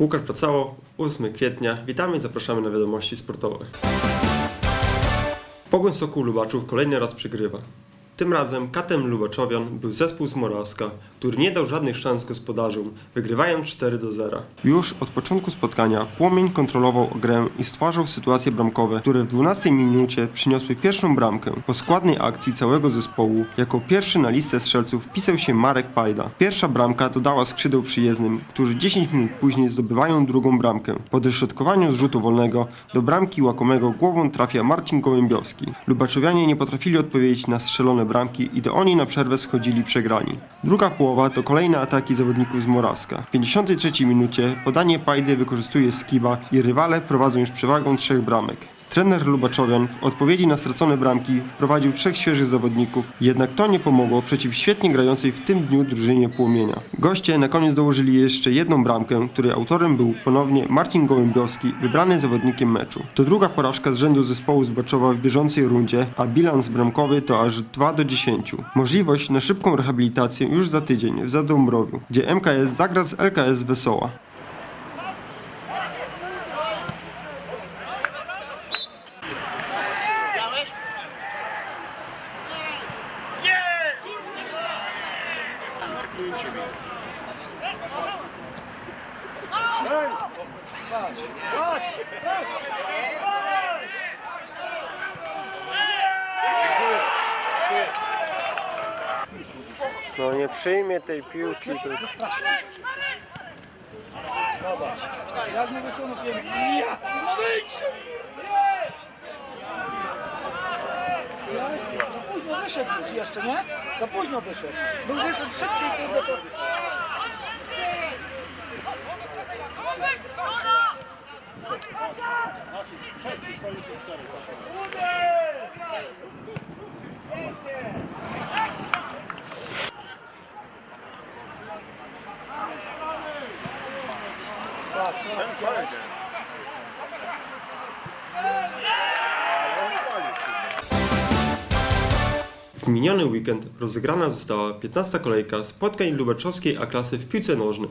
Łukasz Pracało, 8 kwietnia. Witamy i zapraszamy na wiadomości sportowe. Pogoń Sokół Lubaczów kolejny raz przegrywa. Tym razem katem Lubaczowian był zespół z Morawska, który nie dał żadnych szans gospodarzom, wygrywając 4 do 0. Już od początku spotkania Płomień kontrolował grę i stwarzał sytuacje bramkowe, które w 12 minucie przyniosły pierwszą bramkę. Po składnej akcji całego zespołu, jako pierwszy na listę strzelców wpisał się Marek Pajda. Pierwsza bramka dodała skrzydeł przyjezdnym, którzy 10 minut później zdobywają drugą bramkę. Po dośrodkowaniu z rzutu wolnego do bramki łakomego głową trafia Marcin Gołębiowski. Lubaczowianie nie potrafili odpowiedzieć na strzelone bramki i to oni na przerwę schodzili przegrani. Druga połowa to kolejne ataki zawodników z Morawska. W 53 minucie podanie Pajdy wykorzystuje Skiba i rywale prowadzą już przewagą trzech bramek. Trener Lubaczowian w odpowiedzi na stracone bramki wprowadził trzech świeżych zawodników, jednak to nie pomogło przeciw świetnie grającej w tym dniu drużynie Płomienia. Goście na koniec dołożyli jeszcze jedną bramkę, której autorem był ponownie Marcin Gołębiowski, wybrany zawodnikiem meczu. To druga porażka z rzędu zespołu z Baczowa w bieżącej rundzie, a bilans bramkowy to aż 2 do 10. Możliwość na szybką rehabilitację już za tydzień w Zadomrowiu, gdzie MKS zagra z LKS Wesoła. No nie przyjmie tej piłki, to... Jak nie wyszło, no pięknie. No wyjdź! Za późno wyszedł jeszcze, nie? Za późno wyszedł. Był wyszedł szybciej, kurde, to... W miniony weekend rozegrana została 15. kolejka spotkań Lubaczowskiej A-klasy w piłce nożnej.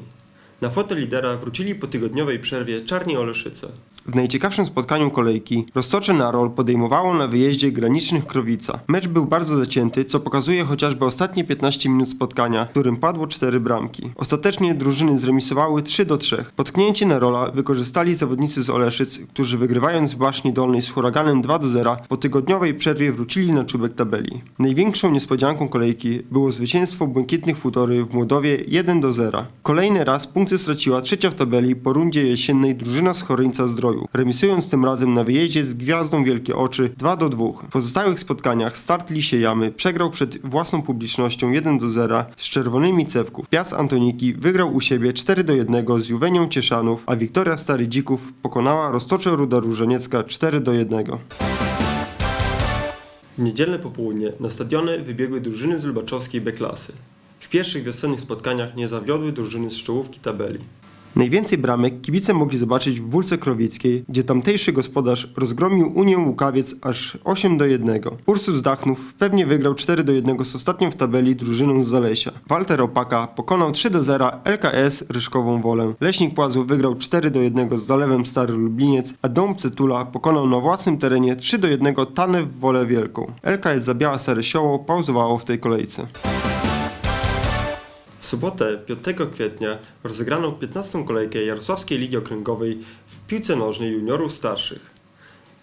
Na fotel lidera wrócili po tygodniowej przerwie Czarni Oleszyce. W najciekawszym spotkaniu kolejki Roztocze Narol podejmowało na wyjeździe granicznych Krowica. Mecz był bardzo zacięty, co pokazuje chociażby ostatnie 15 minut spotkania, w którym padło 4 bramki. Ostatecznie drużyny zremisowały 3 do 3. Potknięcie Narola wykorzystali zawodnicy z Oleszyc, którzy wygrywając w Baśni Dolnej z huraganem 2 do 0 po tygodniowej przerwie wrócili na czubek tabeli. Największą niespodzianką kolejki było zwycięstwo Błękitnych Futory w Młodowie 1 do 0. Kolejny raz punkty straciła trzecia w tabeli po rundzie jesiennej drużyna z Choryńca Zdroju, remisując tym razem na wyjeździe z Gwiazdą Wielkie Oczy 2 do 2. W pozostałych spotkaniach start Lisie Jamy przegrał przed własną publicznością 1 do 0 z czerwonymi cewków. Piast Antoniki wygrał u siebie 4 do 1 z Juwenią Cieszanów, a Wiktoria Stary Dzików pokonała Roztocze Ruda Różaniecka 4 do 1. W niedzielne popołudnie na stadiony wybiegły drużyny z Lubaczowskiej B-klasy. W pierwszych wiosennych spotkaniach nie zawiodły drużyny z czołówki tabeli. Najwięcej bramek kibice mogli zobaczyć w Wólce Krowickiej, gdzie tamtejszy gospodarz rozgromił Unię Łukawiec aż 8 do 1. Ursus Dachnów pewnie wygrał 4 do 1 z ostatnią w tabeli drużyną z Zalesia. Walter Opaka pokonał 3 do 0 LKS Ryszkową Wolę. Leśnik Płazów wygrał 4 do 1 z Zalewem Stary Lubliniec, a Dom Cetula pokonał na własnym terenie 3 do 1 Tanew Wolę Wielką. LKS Zabiała Stare Sioło pauzowało w tej kolejce. W sobotę 5 kwietnia rozegrano 15. kolejkę Jarosławskiej Ligi Okręgowej w piłce nożnej juniorów starszych.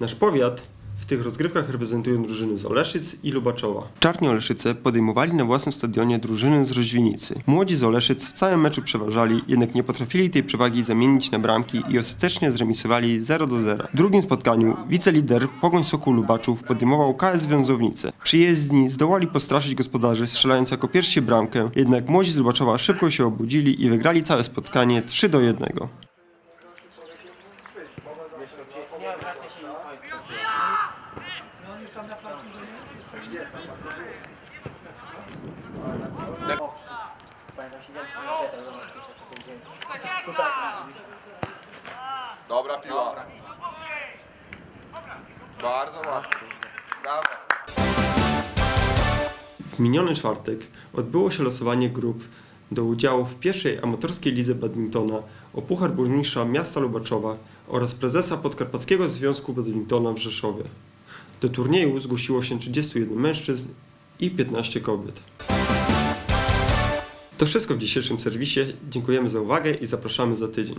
Nasz powiat w tych rozgrywkach reprezentują drużyny z Oleszyc i Lubaczowa. Czarni Oleszyce podejmowali na własnym stadionie drużyny z Roźwinicy. Młodzi z Oleszyc w całym meczu przeważali, jednak nie potrafili tej przewagi zamienić na bramki i ostatecznie zremisowali 0 do 0. W drugim spotkaniu wicelider Pogoń Sokół Lubaczów podejmował KS Wiązownice. Przyjezdni zdołali postraszyć gospodarzy strzelając jako pierwsi bramkę, jednak młodzi z Lubaczowa szybko się obudzili i wygrali całe spotkanie 3 do 1. Dobra piła. Bardzo ładnie. Brawo. W miniony czwartek odbyło się losowanie grup do udziału w pierwszej amatorskiej lidze badmintona o Puchar Burmistrza Miasta Lubaczowa oraz prezesa Podkarpackiego Związku Badmintona w Rzeszowie. Do turnieju zgłosiło się 31 mężczyzn i 15 kobiet. To wszystko w dzisiejszym serwisie. Dziękujemy za uwagę i zapraszamy za tydzień.